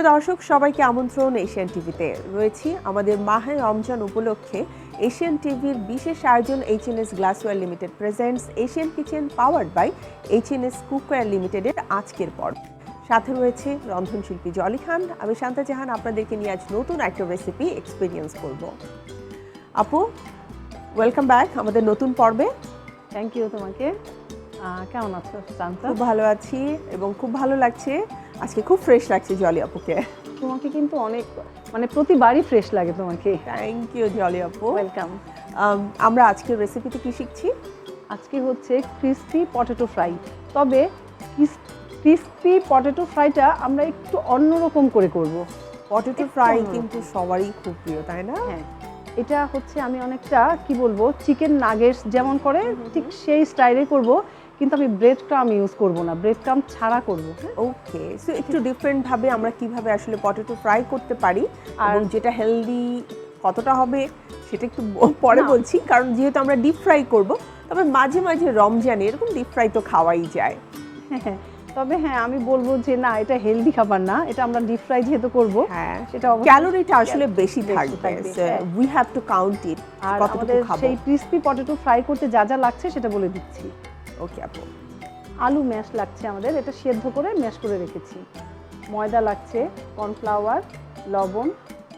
প্রিয় দর্শক সবাইকে আমন্ত্রণ এশিয়ান টিভিতে। রয়েছি আমাদের মাহে রমজান উপলক্ষে এশিয়ান টিভির বিশেষ আয়োজন H N S glassware limited presents Asian kitchen powered by H N S cookware লিমিটেডের আজকের পর্ব। সাথে রয়েছে রন্ধনশিল্পী জলি খান। আমি শান্তা জাহান আপনাদেরকে নিয়ে আজ নতুন একটা রেসিপি এক্সপিরিয়েন্স করব। আপু ওয়েলকাম ব্যাক আমাদের নতুন পর্বে। থ্যাংক ইউ তোমাকে। কেমন আছো শান্তা? খুব ভালো আছি এবং খুব ভালো লাগছে। আজকে খুব ফ্রেশ লাগছে জলি আপুকে। তোমাকে কিন্তু অনেক মানে প্রতিবারই ফ্রেশ লাগে তোমাকে। থ্যাংক ইউ জলি আপু। ওয়েলকাম আমরা আজকের রেসিপিতে কি শিখছি? আজকে হচ্ছে ক্রিস্পি পটেটো ফ্রাই তবে ক্রিস্পি পটেটো ফ্রাইটা আমরা একটু অন্যরকম করে করব। পটেটো ফ্রাই কিন্তু সবারই খুব প্রিয় তাই না? হ্যাঁ। এটা হচ্ছে আমি অনেকটা কি বলব চিকেন নাগেটস যেমন করে ঠিক সেই স্টাইলে করব। কিন্তু আমি ব্রেড ক্রাম ইউজ করব না ব্রেড ক্রাম ছাড়া করব ওকে সো একটু ডিফারেন্ট ভাবে আমরা কীভাবে আসলে পটেটো ফ্রাই করতে পারি আর- যেটা হেলদি কতটা হবে সেটা একটু পরে বলছি কারণ যেহেতু আমরা ডিপ ফ্রাই করব তবে মাঝে মাঝে রমজানে এরকম ডিপ ফ্রাই তো খাওয়াই যায়। হ্যাঁ, তবে হ্যাঁ আমি বলব যে না এটা হেলদি খাবার না এটা আমরা ডিপ ফ্রাই যেহেতু করব হ্যাঁ সেটা ক্যালোরিটা আসলে বেশি থাকবে। We have to count it আর আমাদের সেই ক্রিস্পি পটেটো ফ্রাই করতে যা যা লাগছে সেটা বলে দিচ্ছি। ওকে আপু। আলু ম্যাশ লাগছে আমাদের এটা সেদ্ধ করে ম্যাশ করে রেখেছি। ময়দা লাগছে কর্নফ্লাওয়ার লবণ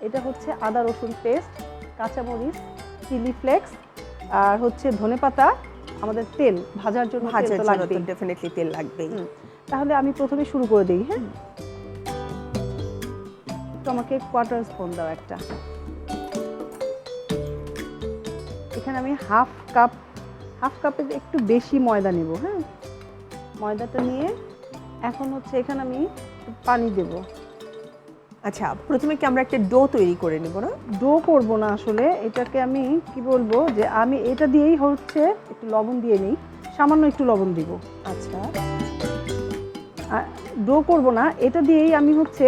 এটা হচ্ছে আদা রসুন পেস্ট কাঁচামরিচ চিলি ফ্লেক্স আর হচ্ছে ধনেপাতা আমাদের তেল ভাজার জন্য ভাজার জন্য তো ডেফিনেটলি তেল লাগবেই। হুম। তাহলে আমি প্রথমে শুরু করে দিই হ্যাঁ? আমাকে কোয়ার্টার স্পুন দাও একটা। এখানে আমি হাফ কাপ হাফ কাপের একটু বেশি ময়দা নেব হ্যাঁ? ময়দাটা নিয়ে এখন হচ্ছে এখানে আমি পানি দেব। আচ্ছা প্রথমে কি আমরা একটা ডো তৈরি করে নেব না? ডো করব না আসলে এটাকে আমি কি বলব যে আমি এটা দিয়েই হচ্ছে একটু লবণ দিয়ে নিই সামান্য একটু লবণ দিব। আচ্ছা। ডো করব না এটা দিয়েই আমি হচ্ছে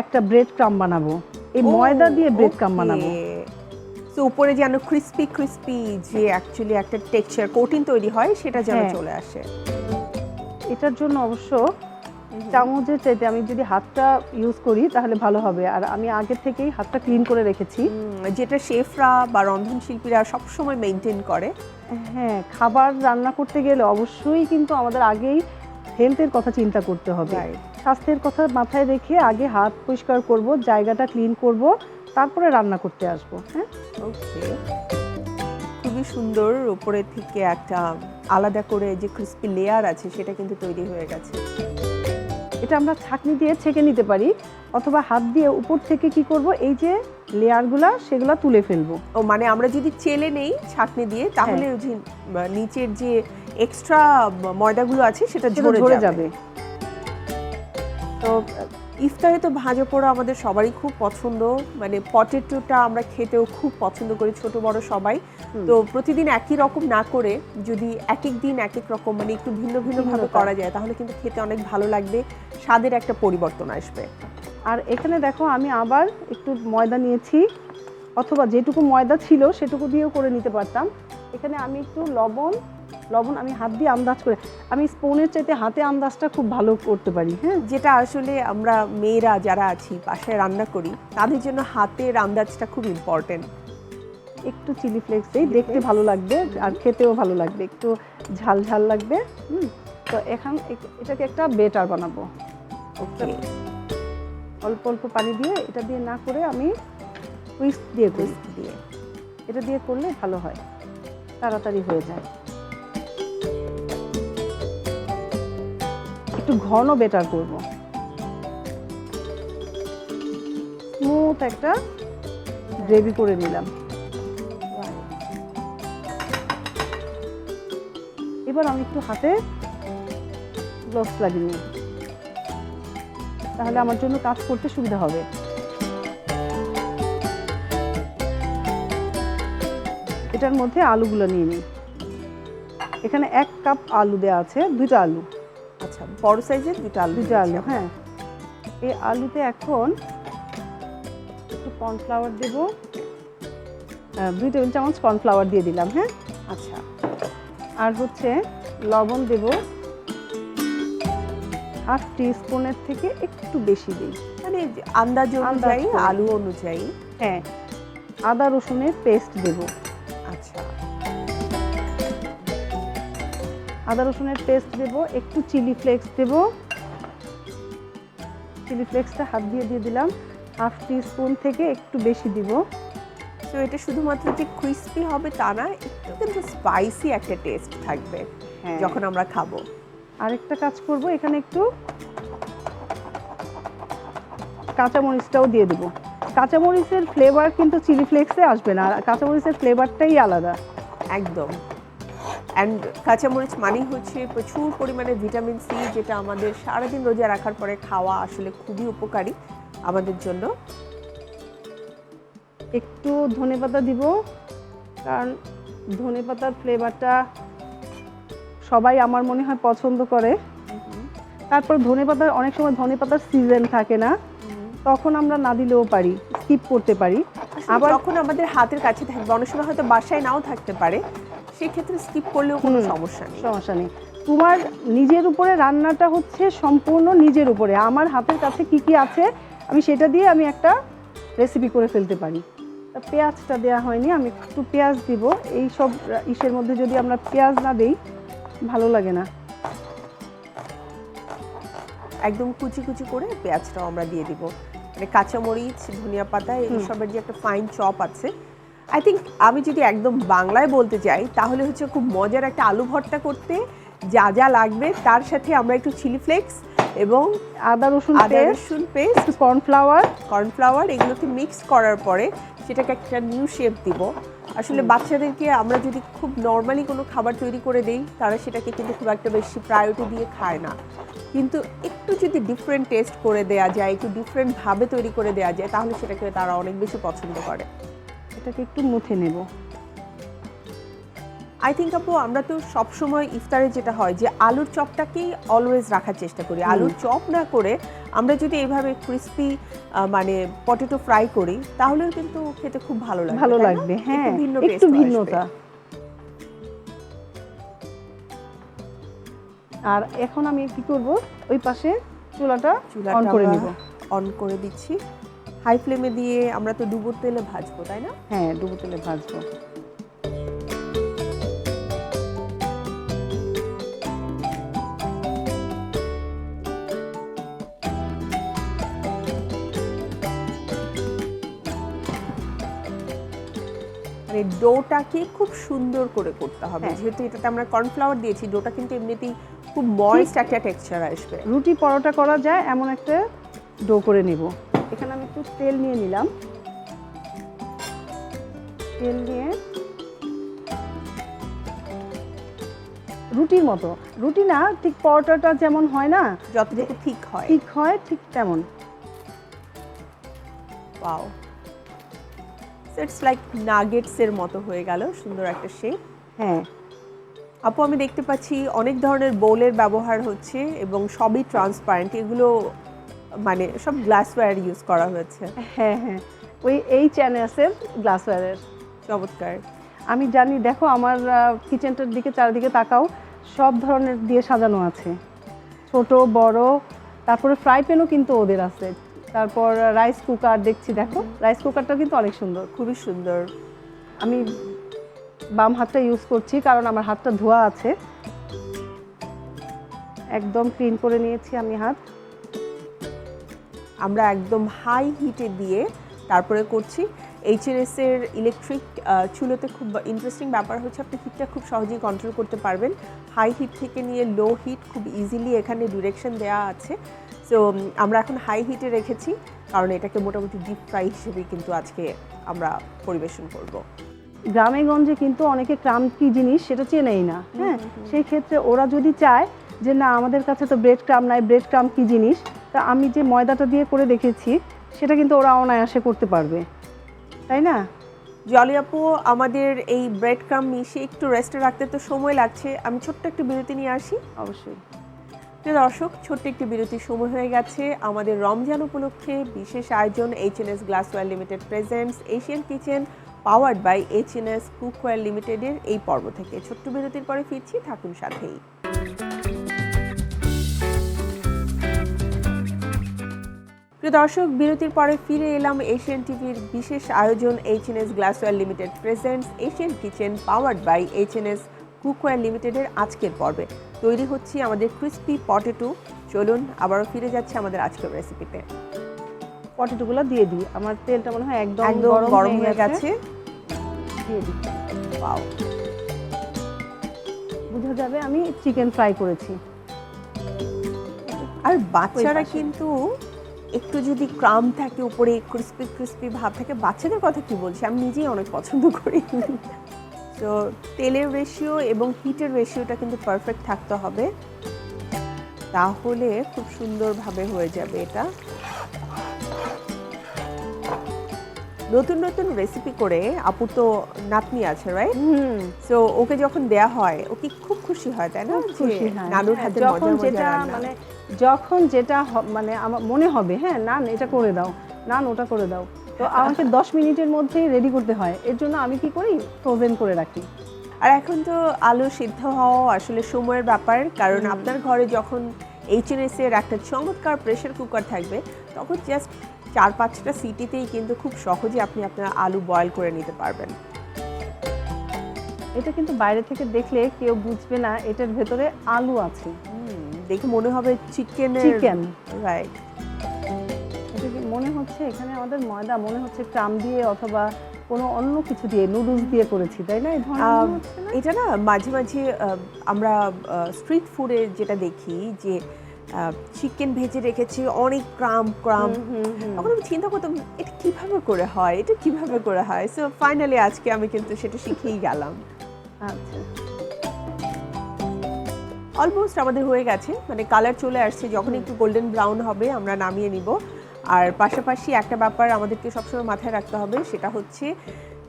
একটা ব্রেড ক্রাম বানাবো। এই ময়দা দিয়ে ব্রেড ক্রাম বানাবো। তো উপরে যেন ক্রিস্পি ক্রিস্পি যে অ্যাকচুয়ালি একটা টেক্সচার কোটিং তৈরি হয় সেটা যেন হ্যাঁ। চলে আসে। এটার জন্য অবশ্য চামচের চাইতে আমি যদি হাতটা ইউজ করি তাহলে ভালো হবে। আর আমি আগে থেকেই হাতটা ক্লিন করে রেখেছি। যেটা শেফরা বা রন্ধন শিল্পীরা সবসময় মেনটেন করে। হ্যাঁ খাবার রান্না করতে গেলে অবশ্যই কিন্তু আমাদের আগেই হেলথের কথা চিন্তা করতে হবে. স্বাস্থ্যের কথা মাথায় রেখে আগে হাত পরিষ্কার করব জায়গাটা ক্লিন করব তারপরে রান্না করতে আসব হ্যাঁ? ওকে খুবই সুন্দর উপরে থেকে একটা আলাদা করে যে ক্রিস্পি লেয়ার আছে সেটা কিন্তু তৈরি হয়ে গেছে। এটা আমরা ছাঁকনি দিয়ে ছেঁকে নিতে পারি অথবা হাত দিয়ে উপর থেকে কি করব এই যে লেয়ারগুলা সেগুলা তুলে ফেলব। ও মানে আমরা যদি চেলে নেই ছাকনি দিয়ে তাহলে হ্যাঁ। ওই যে নিচের যে এক্সট্রা ময়দাগুলো আছে সেটা ঝরে যাবে। তো ইফতারে তো ভাজা পোড়া আমাদের সবারই খুব পছন্দ। মানে পটেটোটা আমরা খেতেও খুব পছন্দ করি ছোট বড় সবাই। তো প্রতিদিন একই রকম না করে যদি এক এক দিন এক এক রকম মানে একটু ভিন্ন ভিন্ন ভাবে করা যায় তাহলে কিন্তু খেতে অনেক ভালো লাগবে। স্বাদের একটা পরিবর্তন আসবে। আর এখানে দেখো আমি আবার একটু ময়দা নিয়েছি অথবা যেটুকু ময়দা ছিল সেটুকু দিয়েও করে নিতে পারতাম। এখানে আমি একটু লবণ লবণ আমি হাত দিয়ে আন্দাজ করে আমি স্পুনের চাইতে হাতে আন্দাজটা খুব ভালো করতে পারি হ্যাঁ? যেটা আসলে আমরা মেয়েরা যারা আছি বাসায় রান্না করি তাদের জন্য হাতের আন্দাজটা খুব ইম্পর্টেন্ট একটু চিলি ফ্লেক্স দিই দেখতে ভালো লাগবে আর খেতেও ভালো লাগবে একটু ঝাল ঝাল লাগবে হুম? তো এখান এটাকে একটা বেটার বানাবো। ওকে অল্প অল্প পানি দিয়ে এটা দিয়ে না করে আমি উইস্ক দিয়ে করি। দিয়ে। এটা দিয়ে করলে ভালো হয় তাড়াতাড়ি হয়ে যায়। একটু ঘন বেটার করব। স্মুথ একটা গ্রেভি করে নিলাম। এবার আমি একটু হাতে গ্লোভস লাগিয়ে নিই তাহলে আমার জন্য কাজ করতে সুবিধা হবে। এটার মধ্যে আলুগুলো নিয়ে নিই। এখানে এক কাপ আলু দেওয়া আছে, দুইটা আলু। বড় সাইজের দুটো আলু দুইটা আলু হ্যাঁ। এই আলুতে এখন একটু কর্নফ্লাওয়ার দেবো। দুই টেবিল চামচ কর্নফ্লাওয়ার দিয়ে দিলাম হ্যাঁ। আচ্ছা। আর হচ্ছে লবণ দেব হাফ টি স্পুনের থেকে একটু বেশি দিই। মানে আন্দাজ অনুযায়ী আলু অনুযায়ী। হ্যাঁ। আদা রসুনের পেস্ট দেব। আদা রসুনের পেস্ট দেব একটু চিলি ফ্লেক্স দেব। চিলি ফ্লেক্সটা হাত দিয়ে দিয়ে দিলাম হাফ স্পুন থেকে একটু বেশি দিব। তো এটা শুধুমাত্র যে ক্রিস্পি হবে তা না একটু কিন্তু স্পাইসি একটা টেস্ট থাকবে হ্যাঁ। যখন আমরা খাব। আরেকটা কাজ করব এখানে একটু কাঁচামরিচটাও দিয়ে দেবো। কাঁচামরিচের ফ্লেভার কিন্তু চিলি ফ্লেক্সে আসবে না আর কাঁচামরিচের ফ্লেভারটাই আলাদা। একদম। অ্যান্ড কাঁচামরিচ মানেই হচ্ছে প্রচুর পরিমাণে ভিটামিন সি যেটা আমাদের সারাদিন রোজা রাখার পরে খাওয়া আসলে খুবই উপকারী আমাদের জন্য। একটু ধনেপাতা দিব কারণ ধনেপাতার ফ্লেভারটা সবাই আমার মনে হয় পছন্দ করে। তারপর ধনেপাতার অনেক সময় ধনেপাতার সিজন থাকে না তখন আমরা না দিলেও পারি স্কিপ করতে পারি। আবার আবার যখন আমাদের হাতের কাছে থাকবে অনেক সময় হয়তো বাসায় নাও থাকতে পারে সেক্ষেত্রে স্কিপ করলেও কোনো। সমস্যা নেই। সমস্যা নেই। তোমার নিজের উপরে রান্নাটা হচ্ছে সম্পূর্ণ নিজের উপরে। আমার হাতের কাছে কি কি আছে আমি সেটা দিয়ে আমি একটা রেসিপি করে ফেলতে পারি। তা পেঁয়াজটা দেওয়া হয়নি আমি একটু পেঁয়াজ দিব। এই সব ইসের মধ্যে যদি আমরা পেঁয়াজ না দেই ভালো লাগে না। একদম কুচি কুচি করে পেঁয়াজটাও আমরা দিয়ে দিব। মানে কাঁচামরিচ ধনিয়া পাতা এইসবের যে একটা ফাইন চপ আছে আই থিঙ্ক আমি যদি একদম বাংলায় বলতে চাই তাহলে হচ্ছে খুব মজার একটা আলু ভর্তা করতে। যা যা লাগবে তার সাথে আমরা একটু চিলি ফ্লেক্স এবং আদা রসুন আদা রসুন পেস্ট কর্নফ্লাওয়ার কর্নফ্লাওয়ার এগুলোকে মিক্স করার পরে সেটাকে একটা নিউ শেপ দিব। আসলে বাচ্চাদেরকে আমরা যদি খুব নর্মালি কোনো খাবার তৈরি করে দেই তারা সেটাকে কিন্তু খুব একটা বেশি প্রায়োরিটি দিয়ে খায় না। কিন্তু একটু যদি ডিফারেন্ট টেস্ট করে দেওয়া যায় একটু ডিফারেন্টভাবে তৈরি করে দেওয়া যায় তাহলে সেটাকে তারা অনেক বেশি পছন্দ করে। এটাকে একটু মুথে নেব। আই থিঙ্ক আপু আমরা তো সবসময় ইফতারে যেটা হয় যে আলুর চপটাকেই অলওয়েজ রাখার চেষ্টা করি। আলুর চপ না করে আমরা যদি এইভাবে ক্রিস্পি মানে পটেটো ফ্রাই করি তাহলেও কিন্তু খেতে খুব ভালো লাগবে ভালো লাগবে হ্যাঁ একটু ভিন্ন একটু ভিন্নতা। আর এখন আমি কি করব? ওই পাশে চুলাটা অন করে নিব। অন করে দিচ্ছি। হাই ফ্লেমে দিয়ে আমরা তো ডুবোর তেলে ভাজবো তাই না? হ্যাঁ ডুবো তেলে ভাজবো। মানে ডোটাকে খুব সুন্দর করে করতে হবে। হ্যাঁ। যেহেতু এটাতে আমরা কর্নফ্লাওয়ার দিয়েছি ডোটা কিন্তু এমনিতেই খুব ময়েস্ট একটা টেক্সচার আসবে। রুটি পরোটা করা যায় এমন একটা ডো করে নেব। এখানে আমি একটু তেল নিয়ে নিলাম। তেল নিয়ে রুটির মতো। রুটি না ঠিক পরোটাটা যেমন হয় না যত যতটুকু ঠিক হয়। ঠিক হয় ঠিক তেমন। পাও ইটস লাইক নাগেটস এর মতো হয়ে গেল সুন্দর একটা শেপ হ্যাঁ। আপু আমি দেখতে পাচ্ছি অনেক ধরনের বোলের ব্যবহার হচ্ছে এবং সবই ট্রান্সপারেন্ট এগুলো মানে সব গ্লাসওয়্যার ইউজ করা হয়েছে। হ্যাঁ হ্যাঁ। ওই এই চ্যানেলসের গ্লাসওয়্যারের চমৎকার। আমি জানি দেখো আমার কিচেনটার দিকে চারিদিকে তাকাও সব ধরনের দিয়ে সাজানো আছে। ছোট বড় তারপরে ফ্রাই প্যানও কিন্তু ওদের আছে। তারপর রাইস কুকার দেখছি দেখো রাইস কুকারটা কিন্তু অনেক সুন্দর। খুবই সুন্দর। আমি বাম হাতটা ইউজ করছি কারণ আমার হাতটা ধোয়া আছে। একদম ক্লিন করে নিয়েছি আমি হাত। আমরা একদম হাই হিটে দিয়ে তারপরে করছি। এইচএনএস এর ইলেকট্রিক চুলোতে খুব ইন্টারেস্টিং ব্যাপার হচ্ছে আপনি হিটটা খুব সহজেই কন্ট্রোল করতে পারবেন। হাই হিট থেকে নিয়ে লো হিট খুব ইজিলি এখানে ডিরেকশন দেওয়া আছে। সো আমরা এখন হাই হিটে রেখেছি কারণ এটাকে মোটামুটি ডিপ ফ্রাই হিসেবে কিন্তু আজকে আমরা পরিবেশন করব। গ্রামে গঞ্জে কিন্তু অনেকে ক্রাম কি জিনিস সেটা চেনেই না হ্যাঁ? সেই ক্ষেত্রে ওরা যদি চায় যে না আমাদের কাছে তো ব্রেড ক্রাম নাই ব্রেড ক্রাম কি জিনিস তা আমি যে ময়দাটা দিয়ে করে দেখেছি সেটা কিন্তু ওরা অনায়াসে করতে পারবে। তাই না? জলি আপু আমাদের এই ব্রেড ক্রাম মিশিয়ে একটু রেস্টে রাখতে তো সময় লাগছে। আমি ছোট্ট একটু বিরতি নিয়ে আসি। অবশ্যই। প্রিয় দর্শক ছোট্ট একটি বিরতির সময় হয়ে গেছে। আমাদের রমজান উপলক্ষে বিশেষ আয়োজন H N S glassware limited presents Asian kitchen powered by H N S cookware লিমিটেডের এই পর্ব থেকে। ছোট্ট বিরতির পরে ফিরছি থাকুন সাথেই। প্রিয় দর্শক বিরতির পরে ফিরে এলাম এশিয়ান টিভির বিশেষ আয়োজন H N S glassware limited presents Asian kitchen powered by H N S cookware লিমিটেডের আজকের পর্বে। তৈরি হচ্ছে আমাদের ক্রিস্পি পটেটো চলুন আবারও ফিরে যাচ্ছে আমাদের আজকের রেসিপিতে পটেটোগুলো দিয়ে দিই। আমার তেলটা মনে হয় একদম গরম হয়ে গেছে। দিয়ে দিই। Wow. বোঝা যাবে আমি চিকেন ফ্রাই করেছি। আর বাচ্চারা কিন্তু একটু যদি ক্রাম থাকে উপরে ক্রিস্পি ক্রিস্পি ভাব থাকে বাচ্চাদের কথা কি বলছি? আমি নিজেই অনেক পছন্দ করি। তো তেলের রেশিও এবং হিটের রেশিওটা কিন্তু পারফেক্ট থাকতে হবে। তাহলে খুব সুন্দরভাবে হয়ে যাবে এটা। নতুন নতুন রেসিপি করে আপু তো নাতনি আছে রাইট হুম। সো ওকে যখন দেয়া হয় ও কি খুব খুশি হয় তাই না? খুশি নানুর হ্যাঁ, হাতে রান্না। যখন যেটা মানে আমার মনে হবে হ্যাঁ নান এটা করে দাও নান ওটা করে দাও তো আমাকে দশ মিনিটের মধ্যেই রেডি করতে হয়। এর জন্য আমি কি করি? ফ্রোজেন করে রাখি। আর এখন তো আলু সিদ্ধ হওয়া আসলে সময়ের ব্যাপার কারণ আপনার ঘরে যখন এইচএনএস এর একটা চমৎকার প্রেশার কুকার থাকবে তখন জাস্ট চার পাঁচটা সিটিতেই কিন্তু খুব সহজে আপনি আপনার আলু বয়েল করে নিতে পারবেন। এটা কিন্তু বাইরে থেকে দেখলে কেউ বুঝবে না এটার ভেতরে আলু আছে। দেখে মনে হবে চিকেনের চিকেন রাইট মনে হচ্ছে? এখানে আমাদের ময়দা মনে হচ্ছে ট্রাম দিয়ে অথবা কোনো অন্য কিছু দিয়ে নুডলস দিয়ে করেছি তাই না? এটা না মাঝে মাঝে আমরা স্ট্রিট ফুডে যেটা দেখি যে চিকেন ভেজে রেখেছি অনেক ক্রাম ক্রাম। তখন আমি চিন্তা করতাম এটা কীভাবে করে হয়? এটা কীভাবে করে হয়? সো ফাইনালি আজকে আমি কিন্তু সেটা শিখেই গেলাম। আচ্ছা। অলমোস্ট আমাদের হয়ে গেছে মানে কালার চলে আসছে যখন একটু গোল্ডেন ব্রাউন হবে আমরা নামিয়ে নিব। আর পাশাপাশি একটা ব্যাপার আমাদেরকে সবসময় মাথায় রাখতে হবে সেটা হচ্ছে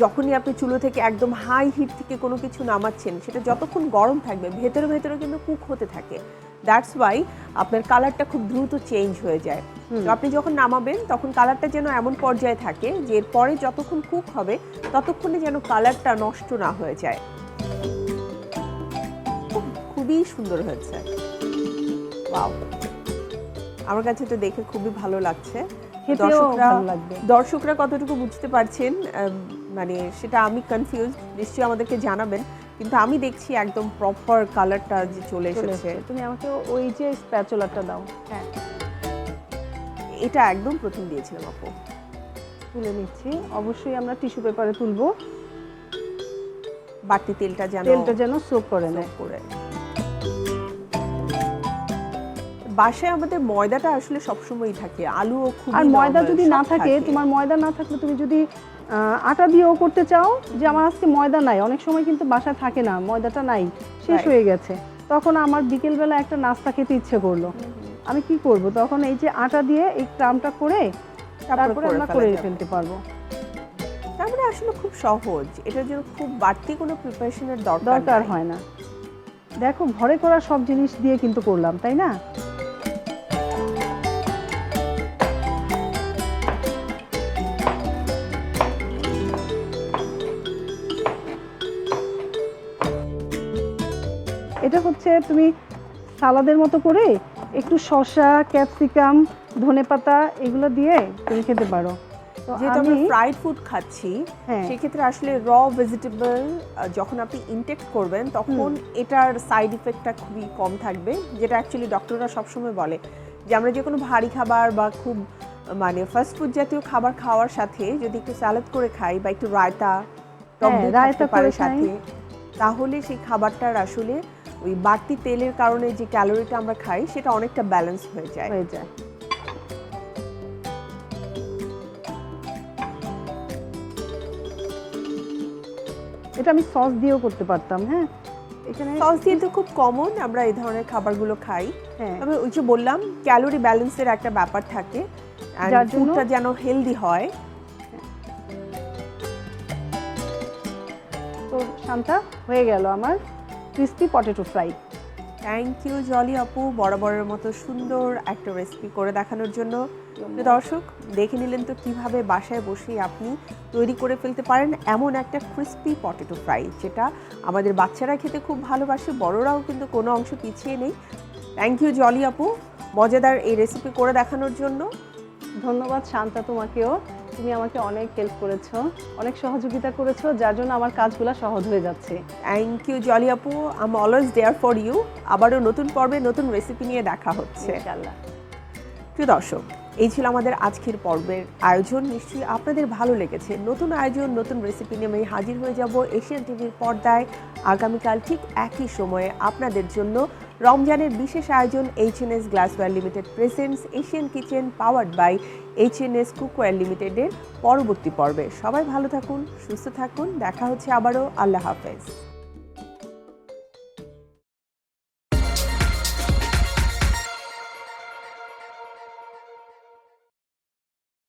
যখনই আপনি চুলো থেকে একদম হাই হিট থেকে কোনো কিছু নামাচ্ছেন সেটা যতক্ষণ গরম থাকবে ভেতরে ভেতরে কিন্তু কুক হতে থাকে। দ্যাটস ওয়াই আপনার কালারটা খুব দ্রুত চেঞ্জ হয়ে যায়। তো আপনি যখন নামাবেন তখন কালারটা যেন এমন পর্যায়ে থাকে যে এরপরে যতক্ষণ কুক হবে ততক্ষণে যেন কালারটা নষ্ট না হয়ে যায়। খুবই সুন্দর হয়েছে। ওয়াও। আমার কাছে তো দেখে খুবই ভালো লাগছে। দর্শকরা দর্শকরা কতটুকু বুঝতে পারছেন মানে সেটা আমি কনফিউজ নিশ্চয়ই আমাদেরকে জানাবেন। কিন্তু আমি দেখছি একদম প্রপার কালারটা যে চলে এসেছে। এসেছে। তুমি আমাকে ওই যে স্প্যাচুলাটা দাও। হ্যাঁ। এটা একদম প্রথম দিয়েছিলাম আপু। তুলে নিচ্ছি। অবশ্যই আমরা টিস্যু পেপারে তুলবো। বাড়তি তেলটা যেন তেলটা যেন সোপ করে নেয়। করে। বাসায় আমাদের ময়দাটা আসলে সবসময়ই থাকে আলুও খুব আর ময়দা যদি না থাকে তোমার ময়দা না থাকলে তুমি যদি আটা দিয়েও করতে চাও যে আমার আজকে ময়দা নাই অনেক সময় কিন্তু বাসায় থাকে না ময়দাটা নাই শেষ হয়ে গেছে। তখন আমার বিকেলবেলা একটা নাস্তা খেতে ইচ্ছে করল। আমি কি করব? তখন এই যে আটা দিয়ে এই ক্রামটা করে তারপরে আমরা করে ফেলতে পারব। তার মানে আসলে খুব সহজ। এটার জন্য খুব বাড়তি কোনো প্রিপারেশনের দরকার দরকার। হয় না। দেখো ঘরে করা সব জিনিস দিয়ে কিন্তু করলাম তাই না? এটা হচ্ছে তুমি সালাদের মতো করে একটু শসা ক্যাপসিকাম ধনেপাতা এগুলো দিয়ে তুমি খেতে পারো। যেহেতু আমরা ফ্রাইড ফুড খাচ্ছি হ্যাঁ। সেক্ষেত্রে আসলে র ভেজিটেবল যখন আপনি ইনটেক করবেন তখন এটার সাইড ইফেক্টটা খুবই কম থাকবে যেটা অ্যাকচুয়ালি ডক্টররা সবসময় বলে যে আমরা যে কোনো ভারী খাবার বা খুব মানে ফাস্ট ফুড জাতীয় খাবার খাওয়ার সাথে যদি একটু স্যালাড করে খাই বা একটু রায়তা টক হ্যাঁ, রায়তা করে সাথে তাহলে সেই খাবারটার আসলে ওই বাড়তি তেলের কারণে যে ক্যালোরিটা আমরা খাই সেটা অনেকটা ব্যালেন্স হয়ে যায়। হয়ে যায়। এটা আমি সস দিয়েও করতে পারতাম হ্যাঁ? এখানে সস দিয়ে তো খুব কমন আমরা এই ধরনের খাবারগুলো খাই। হ্যাঁ। তবে ওই যে বললাম ক্যালোরি ব্যালেন্সের একটা ব্যাপার থাকে। ফুডটা যেন হেলদি হয়। তো শান্তা হয়ে গেল আমার। Crispy potato fry thank you Jolly আপু বরাবরের মতো সুন্দর একটা রেসিপি করে দেখানোর জন্য। দর্শক দেখে নিলেন তো কীভাবে বাসায় বসেই আপনি তৈরি করে ফেলতে পারেন এমন একটা ক্রিস্পি পটেটো ফ্রাই যেটা আমাদের বাচ্চারা খেতে খুব ভালোবাসে বড়রাও কিন্তু কোনো অংশ পিছিয়ে নেই। থ্যাংক ইউ জলি আপু মজাদার এই রেসিপি করে দেখানোর জন্য। ধন্যবাদ শান্তা তোমাকেও। তুমি আমাকে অনেক হেল্প করেছ অনেক সহযোগিতা করেছ যার জন্য আমার কাজগুলো সহজ হয়ে যাচ্ছে। থ্যাংক ইউ জলি আপু I'm always there for you আবারও নতুন পর্বে নতুন রেসিপি নিয়ে দেখা হচ্ছে। ইনশাআল্লাহ। প্রিয় দর্শক এই ছিল আমাদের আজকের পর্বের আয়োজন। নিশ্চয়ই আপনাদের ভালো লেগেছে। নতুন আয়োজন নতুন রেসিপি নিয়ে আমি হাজির হয়ে যাব এশিয়ান টিভির পর্দায়। আগামীকাল ঠিক একই সময়ে আপনাদের জন্য রমজানের বিশেষ আয়োজন H N S glassware limited presents Asian kitchen powered by H N S cookware লিমিটেডের পরবর্তী পর্বে। সবাই ভালো থাকুন, সুস্থ থাকুন। দেখা হচ্ছে আবারও। আল্লাহ হাফেজ।